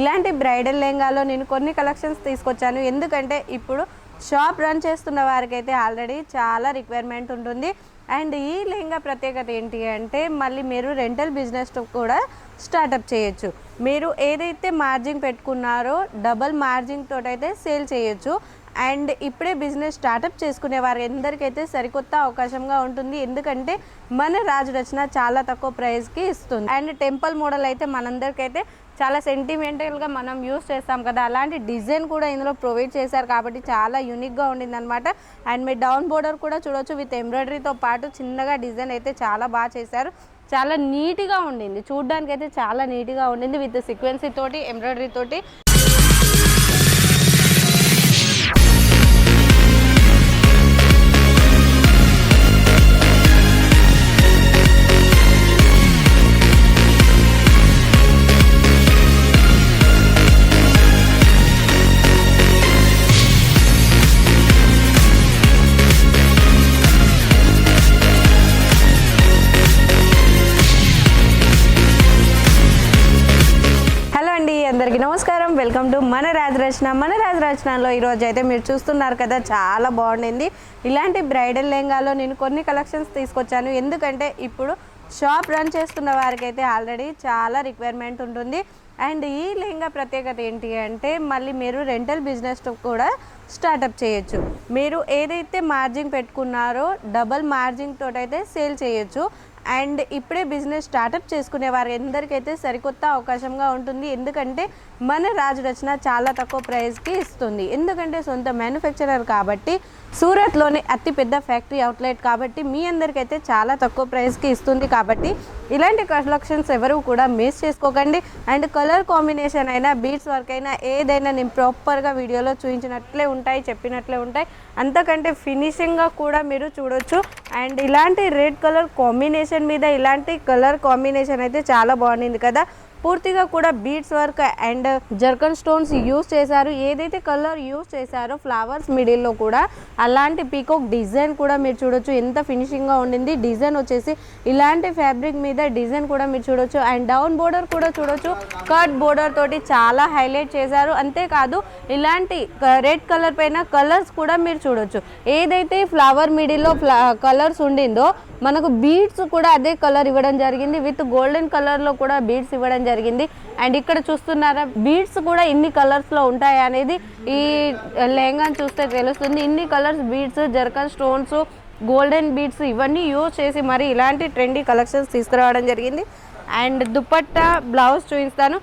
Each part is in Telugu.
ఇలాంటి బ్రైడల్ లెహంగాలో నేను కొన్ని కలెక్షన్స్ తీసుకొచ్చాను. ఎందుకంటే ఇప్పుడు షాప్ రన్ చేస్తున్న వారికైతే ఆల్రెడీ చాలా రిక్వైర్మెంట్ ఉంటుంది. అండ్ ఈ లెహంగా ప్రత్యేకత ఏంటి అంటే మళ్ళీ మీరు రెంటల్ బిజినెస్ కూడా స్టార్టప్ చేయొచ్చు. మీరు ఏదైతే మార్జిన్ పెట్టుకున్నారో డబల్ మార్జిన్ తోటైతే సేల్ చేయొచ్చు. అండ్ ఇప్పుడే బిజినెస్ స్టార్టప్ చేసుకునే వారి అందరికైతే సరికొత్త అవకాశంగా ఉంటుంది. ఎందుకంటే మన రాజు రచన చాలా తక్కువ ప్రైస్కి ఇస్తుంది. అండ్ టెంపుల్ మోడల్ అయితే మనందరికైతే చాలా సెంటిమెంటల్గా మనం యూస్ చేస్తాం కదా. అలాంటి డిజైన్ కూడా ఇందులో ప్రొవైడ్ చేశారు కాబట్టి చాలా యూనిక్గా ఉండింది అనమాట అండ్ మీ డౌన్ బోర్డర్ కూడా చూడొచ్చు విత్ ఎంబ్రాయిడరీతో పాటు చిన్నగా డిజైన్ అయితే చాలా బాగా చేశారు. చాలా నీట్గా ఉండింది. చూడడానికి అయితే చాలా నీట్గా ఉండింది విత్ సీక్వెన్సీ తోటి ఎంబ్రాయిడరీ తోటి. వెల్కమ్ టు మన రాజరచన మన రాజరచనలో ఈరోజు అయితే మీరు చూస్తున్నారు కదా చాలా బాగుండింది. ఇలాంటి బ్రైడల్ లెహంగాలో నేను కొన్ని కలెక్షన్స్ తీసుకొచ్చాను. ఎందుకంటే ఇప్పుడు షాప్ రన్ చేస్తున్న వారికైతే ఆల్రెడీ చాలా రిక్వైర్మెంట్ ఉంటుంది. అండ్ ఈ లెహంగా ప్రత్యేకత ఏంటి అంటే మళ్ళీ మీరు రెంటల్ బిజినెస్ కూడా స్టార్టప్ చేయొచ్చు. మీరు ఏదైతే మార్జిన్ పెట్టుకున్నారో డబల్ మార్జిన్ తోటైతే సేల్ చేయొచ్చు. అండ్ ఇప్పుడే బిజినెస్ స్టార్టప్ చేసుకునే వారి అందరికైతే సరికొత్త అవకాశంగా ఉంటుంది. ఎందుకంటే మన రాజు రచన చాలా తక్కువ ప్రైస్కి ఇస్తుంది. ఎందుకంటే సొంత మ్యానుఫ్యాక్చరర్ కాబట్టి సూరత్లోని అతి పెద్ద ఫ్యాక్టరీ అవుట్లెట్ కాబట్టి మీ అందరికైతే చాలా తక్కువ ప్రైస్కి ఇస్తుంది కాబట్టి ఇలాంటి కలెక్షన్స్ ఎవరు కూడా మిస్ చేసుకోకండి. అండ్ కలర్ కాంబినేషన్ అయినా బీట్స్ వర్క్ అయినా ఏదైనా నేను ప్రాపర్గా వీడియోలో చూపించినట్లే ఉంటాయి చెప్పినట్లే ఉంటాయి. అంతకంటే ఫినిషింగ్గా కూడా మీరు చూడొచ్చు. అండ్ ఇలాంటి రెడ్ కలర్ కాంబినేషన్ మీద ఇలాంటి కలర్ కాంబినేషన్ అయితే చాలా బాగుంది కదా. పూర్తిగా కూడా beads work and zircon stones use చేశారు. ఏదైతే కలర్ యూస్ చేశారో ఫ్లవర్స్ మిడిల్లో కూడా అలాంటి పీకోక్ డిజైన్ కూడా మీరు చూడొచ్చు. ఎంత ఫినిషింగ్గా ఉండింది. డిజైన్ వచ్చేసి ఇలాంటి ఫ్యాబ్రిక్ మీద డిజైన్ కూడా మీరు చూడొచ్చు. అండ్ డౌన్ బోర్డర్ కూడా చూడొచ్చు. కట్ బోర్డర్ తోటి చాలా హైలైట్ చేశారు. అంతేకాదు ఇలాంటి రెడ్ కలర్ పైన కలర్స్ కూడా మీరు చూడొచ్చు. ఏదైతే ఫ్లవర్ మిడిల్లో కలర్స్ ఉండిందో మనకు బీడ్స్ కూడా అదే కలర్ ఇవ్వడం జరిగింది. విత్ గోల్డెన్ కలర్లో కూడా బీడ్స్ ఇవ్వడం జరిగింది. అండ్ ఇక్కడ చూస్తున్నారా బీడ్స్ కూడా ఇన్ని కలర్స్లో ఉంటాయి అనేది ఈ లెహంగాని చూస్తే తెలుస్తుంది. ఇన్ని colours beads zircon stones golden beads ఇవన్నీ యూజ్ చేసి మరి ఇలాంటి ట్రెండీ కలెక్షన్స్ తీసుకురావడం జరిగింది. అండ్ దుపట్టా బ్లౌజ్ చూపిస్తాను.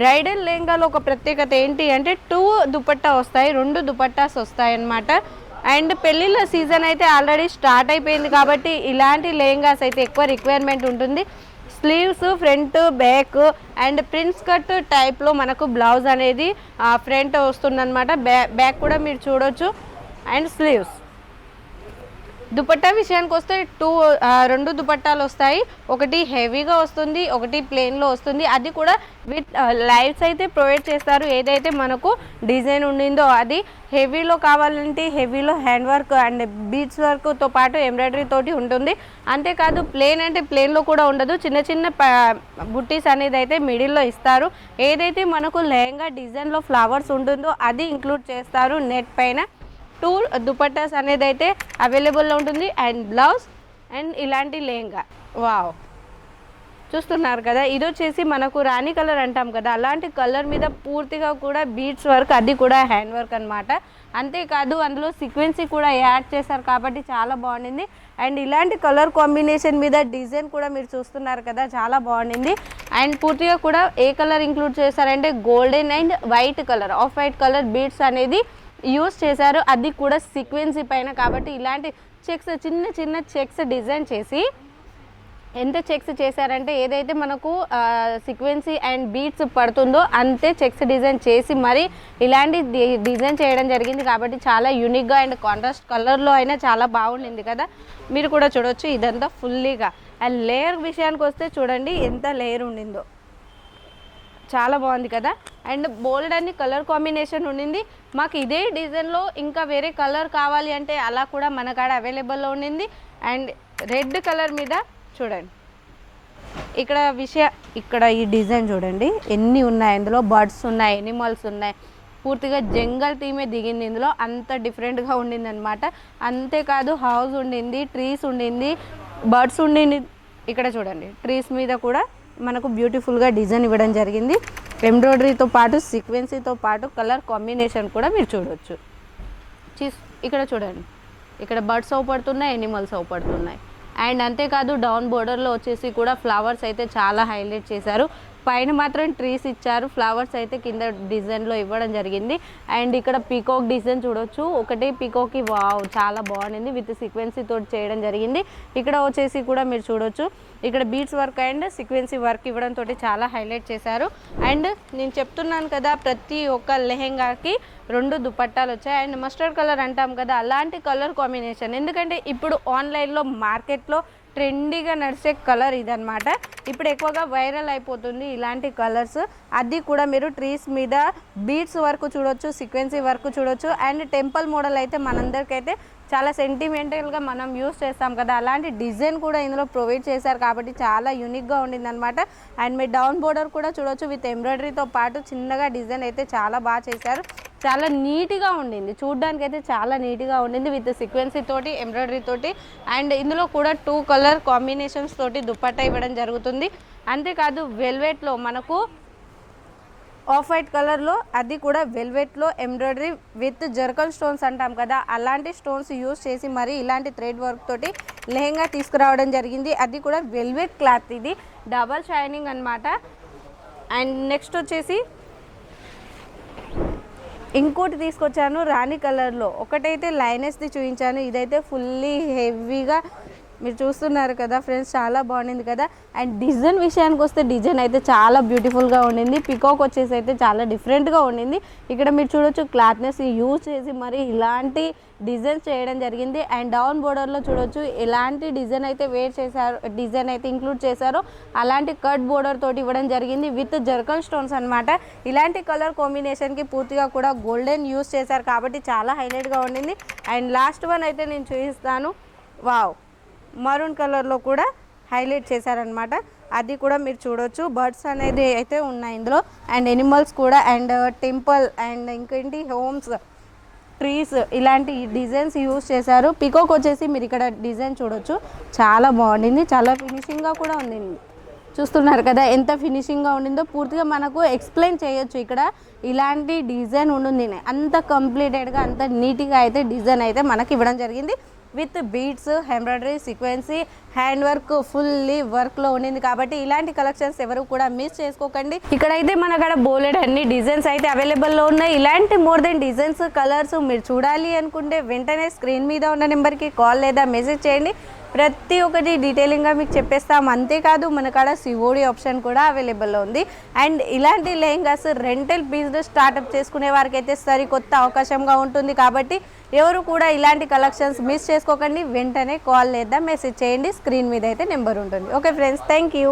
బ్రైడల్ లెహంగాలో ఒక ప్రత్యేకత ఏంటి అంటే టూ దుపట్టా వస్తాయి రెండు దుపట్టాస్ వస్తాయి అన్నమాట. అండ్ పెళ్ళిళ్ళ సీజన్ అయితే ఆల్రెడీ స్టార్ట్ అయిపోయింది కాబట్టి ఇలాంటి లెహంగాస్ అయితే ఎక్కువ రిక్వైర్మెంట్ ఉంటుంది. Sleeves front back and prince cut టైప్లో మనకు బ్లౌజ్ అనేది ఫ్రంట్ వస్తుందన్నమాట. బ్యాక్ కూడా మీరు చూడొచ్చు. And sleeves. దుపట్టా విషయానికి వస్తే టూ రెండు దుపట్టాలు వస్తాయి. ఒకటి హెవీగా వస్తుంది ఒకటి ప్లెయిన్లో వస్తుంది. అది కూడా విత్ లైవ్స్ అయితే ప్రొవైడ్ చేస్తారు. ఏదైతే మనకు డిజైన్ ఉండిందో అది హెవీలో కావాలంటే హెవీలో హ్యాండ్ వర్క్ అండ్ బీచ్ వర్క్తో పాటు ఎంబ్రాయిడరీ తోటి ఉంటుంది. అంతేకాదు ప్లేన్ అంటే ప్లేన్లో కూడా ఉండదు. చిన్న చిన్న బుట్టీస్ అనేది అయితే మిడిల్లో ఇస్తారు. ఏదైతే మనకు లెహంగా డిజైన్లో ఫ్లవర్స్ ఉంటుందో అది ఇంక్లూడ్ చేస్తారు. నెట్ పైన టూ దుపట్టాస్ అనేది అయితే అవైలబుల్లో ఉంటుంది. అండ్ బ్లౌజ్ అండ్ ఇలాంటి లెహంగా. వావ్. చూస్తున్నారు కదా ఇది వచ్చేసి మనకు రాణి కలర్ అంటాం కదా అలాంటి కలర్ మీద పూర్తిగా కూడా బీడ్స్ వర్క్ అది కూడా హ్యాండ్ వర్క్ అనమాట అంతేకాదు అందులో సీక్వెన్సీ కూడా యాడ్ చేశారు కాబట్టి చాలా బాగుండింది. అండ్ ఇలాంటి కలర్ కాంబినేషన్ మీద డిజైన్ కూడా మీరు చూస్తున్నారు కదా చాలా బాగుండింది. అండ్ పూర్తిగా కూడా ఏ కలర్ ఇంక్లూడ్ చేశారంటే golden and white colour. Off white colour beads అనేది యూస్ చేశారు. అది కూడా సీక్వెన్సీ పైన కాబట్టి ఇలాంటి చెక్స్ చిన్న చిన్న చెక్స్ డిజైన్ చేసి ఎంత చెక్స్ చేశారంటే ఏదైతే మనకు సీక్వెన్సీ అండ్ బీట్స్ పడుతుందో అంతే చెక్స్ డిజైన్ చేసి మరి ఇలాంటి డిజైన్ చేయడం జరిగింది కాబట్టి చాలా యూనిక్గా అండ్ కాంట్రాస్ట్ కలర్లో అయినా చాలా బాగుండింది కదా. మీరు కూడా చూడొచ్చు ఇదంతా ఫుల్లీగా. అండ్ లేయర్ విషయానికి వస్తే చూడండి ఎంత లేయర్ ఉండిందో. చాలా బాగుంది కదా. అండ్ బోల్డ్ అని కలర్ కాంబినేషన్ ఉండింది. మాకు ఇదే డిజైన్లో ఇంకా వేరే కలర్ కావాలి అంటే అలా కూడా మన కాడ అవైలబుల్లో ఉండింది. అండ్ రెడ్ కలర్ మీద చూడండి. ఇక్కడ విషయ ఇక్కడ ఈ డిజైన్ చూడండి. ఎన్ని ఉన్నాయి ఇందులో? బర్డ్స్ ఉన్నాయి ఎనిమల్స్ ఉన్నాయి. పూర్తిగా జంగల్ థీమే దిగింది ఇందులో. అంత డిఫరెంట్గా ఉండింది అనమాట అంతేకాదు హౌస్ ఉండింది ట్రీస్ ఉండింది బర్డ్స్ ఉండింది. ఇక్కడ చూడండి ట్రీస్ మీద కూడా మనకు బ్యూటిఫుల్గా డిజైన్ ఇవ్వడం జరిగింది. ఎంబ్రాయిడరీతో పాటు సీక్వెన్సీతో పాటు కలర్ కాంబినేషన్ కూడా మీరు చూడవచ్చు చీస్ ఇక్కడ చూడండి. ఇక్కడ బర్డ్స్ అవుపడుతున్నాయి ఎనిమల్స్ అవుపడుతున్నాయి అండ్ అంతేకాదు డౌన్ బోర్డర్లో వచ్చేసి కూడా ఫ్లవర్స్ అయితే చాలా హైలైట్ చేశారు. పైన మాత్రం ట్రీస్ ఇచ్చారు. ఫ్లవర్స్ అయితే కింద డిజైన్లో ఇవ్వడం జరిగింది. అండ్ ఇక్కడ పీకాక్ డిజైన్ చూడొచ్చు. ఒకటి పీకాక్కి వావ్ చాలా బాగుంది విత్ సీక్వెన్సీ తోటి చేయడం జరిగింది. ఇక్కడ వచ్చేసి కూడా మీరు చూడొచ్చు. ఇక్కడ beads work and sequins work ఇవ్వడం తోటి చాలా హైలైట్ చేశారు. అండ్ నేను చెప్తున్నాను కదా ప్రతి ఒక్క లెహెంగాకి రెండు దుపట్టాలు వచ్చాయి. అండ్ మస్టర్డ్ కలర్ అంటాం కదా అలాంటి కలర్ కాంబినేషన్ ఎందుకంటే ఇప్పుడు ఆన్లైన్లో మార్కెట్లో ట్రెండీగా నడిచే కలర్ ఇదనమాట ఇప్పుడు ఎక్కువగా వైరల్ అయిపోతుంది ఇలాంటి కలర్స్. అది కూడా మీరు ట్రీస్ మీద బీడ్స్ వరకు చూడొచ్చు సీక్వెన్సీ వర్క్ చూడొచ్చు. అండ్ టెంపుల్ మోడల్ అయితే మనందరికైతే చాలా సెంటిమెంటల్గా మనం యూస్ చేస్తాం కదా. అలాంటి డిజైన్ కూడా ఇందులో ప్రొవైడ్ చేశారు కాబట్టి చాలా యూనిక్గా ఉండింది అనమాట అండ్ మీ డౌన్ బోర్డర్ కూడా చూడొచ్చు విత్ ఎంబ్రాయిడరీతో పాటు చిన్నగా డిజైన్ అయితే చాలా బాగా చేశారు. చాలా నీట్గా ఉండింది. చూడడానికి అయితే చాలా నీట్గా ఉండింది విత్ సీక్వెన్సీ తోటి ఎంబ్రాయిడరీ తోటి. అండ్ ఇందులో కూడా టూ కలర్ కాంబినేషన్స్ తోటి దుప్పట్టా ఇవ్వడం జరుగుతుంది. అంతేకాదు వెల్వెట్లో మనకు ఆఫ్ వైట్ కలర్లో అది కూడా వెల్వెట్లో ఎంబ్రాయిడరీ విత్ జర్కల్ స్టోన్స్ అంటాం కదా అలాంటి స్టోన్స్ యూస్ చేసి మరి ఇలాంటి థ్రెడ్ వర్క్ తోటి లెహంగా తీసుకురావడం జరిగింది. అది కూడా వెల్వెట్ క్లాత్ ఇది డబల్ షైనింగ్ అనమాట అండ్ నెక్స్ట్ వచ్చేసి ఇంకోటి తీసుకొచ్చాను రాణి కలర్లో. ఒకటైతే లైనెస్ది చూపించాను ఇదైతే ఫుల్లీ హెవీగా మీరు చూస్తున్నారు కదా ఫ్రెండ్స్ చాలా బాగుండింది కదా. అండ్ డిజైన్ విషయానికి వస్తే డిజైన్ అయితే చాలా బ్యూటిఫుల్గా ఉండింది. పికాక్ వచ్చేసి అయితే చాలా డిఫరెంట్గా ఉండింది. ఇక్కడ మీరు చూడొచ్చు క్లాత్నెస్ యూజ్ చేసి మరి ఇలాంటి డిజైన్స్ చేయడం జరిగింది. అండ్ డౌన్ బోర్డర్లో చూడొచ్చు ఎలాంటి డిజైన్ అయితే వేర్ చేశారు డిజైన్ అయితే ఇంక్లూడ్ చేశారో అలాంటి కట్ బోర్డర్ తోటి ఇవ్వడం జరిగింది విత్ జర్కల్ స్టోన్స్ అనమాట ఇలాంటి కలర్ కాంబినేషన్కి పూర్తిగా కూడా గోల్డెన్ యూస్ చేశారు కాబట్టి చాలా హైలైట్గా ఉండింది. అండ్ లాస్ట్ వన్ అయితే నేను చూపిస్తాను. వావ్ మరూన్ కలర్లో కూడా హైలైట్ చేశారనమాట అది కూడా మీరు చూడొచ్చు. బర్డ్స్ అనేది అయితే ఉన్నాయి ఇందులో. అండ్ ఎనిమల్స్ కూడా. అండ్ టెంపుల్ అండ్ ఇంకేంటి? హోమ్స్ ట్రీస్ ఇలాంటి డిజైన్స్ యూస్ చేశారు. పికోక్ వచ్చేసి మీరు ఇక్కడ డిజైన్ చూడొచ్చు. చాలా బాగుండింది. చాలా ఫినిషింగ్గా కూడా ఉంది చూస్తున్నారు కదా ఎంత ఫినిషింగ్గా ఉండిందో. పూర్తిగా మనకు ఎక్స్ప్లెయిన్ చేయొచ్చు ఇక్కడ. ఇలాంటి డిజైన్ ఉంటుంది అంత కంప్లీటెడ్గా అంత నీట్గా అయితే డిజైన్ అయితే మనకి ఇవ్వడం జరిగింది. With beads embroidery sequins hand work fully వర్క్లో ఉండింది కాబట్టి ఇలాంటి కలెక్షన్స్ ఎవరు కూడా మిస్ చేసుకోకండి. ఇక్కడైతే మన కాడ బోలెడ్ అన్ని డిజైన్స్ అయితే అవైలబుల్లో ఉన్నాయి. ఇలాంటి మోర్ దెన్ డిజైన్స్ కలర్స్ మీరు చూడాలి అనుకుంటే వెంటనే స్క్రీన్ మీద ఉన్న నెంబర్కి కాల్ లేదా మెసేజ్ చేయండి. ప్రతి ఒక్కటి డీటెయిలింగ్గా మీకు చెప్పేస్తాం. అంతేకాదు మన కాడ సిఓడి ఆప్షన్ కూడా అవైలబుల్లో ఉంది. అండ్ ఇలాంటి లెహంగాస్ రెంటల్ బిజినెస్ స్టార్ట్అప్ చేసుకునే వారికి అయితే సరికొత్త అవకాశంగా ఉంటుంది. కాబట్టి ఎవరు కూడా ఇలాంటి కలెక్షన్స్ మిస్ చేసుకోకండి. వెంటనే కాల్ లేదా మెసేజ్ చేయండి. స్క్రీన్ మీద అయితే నెంబర్ ఉంటుంది. Okay friends thank you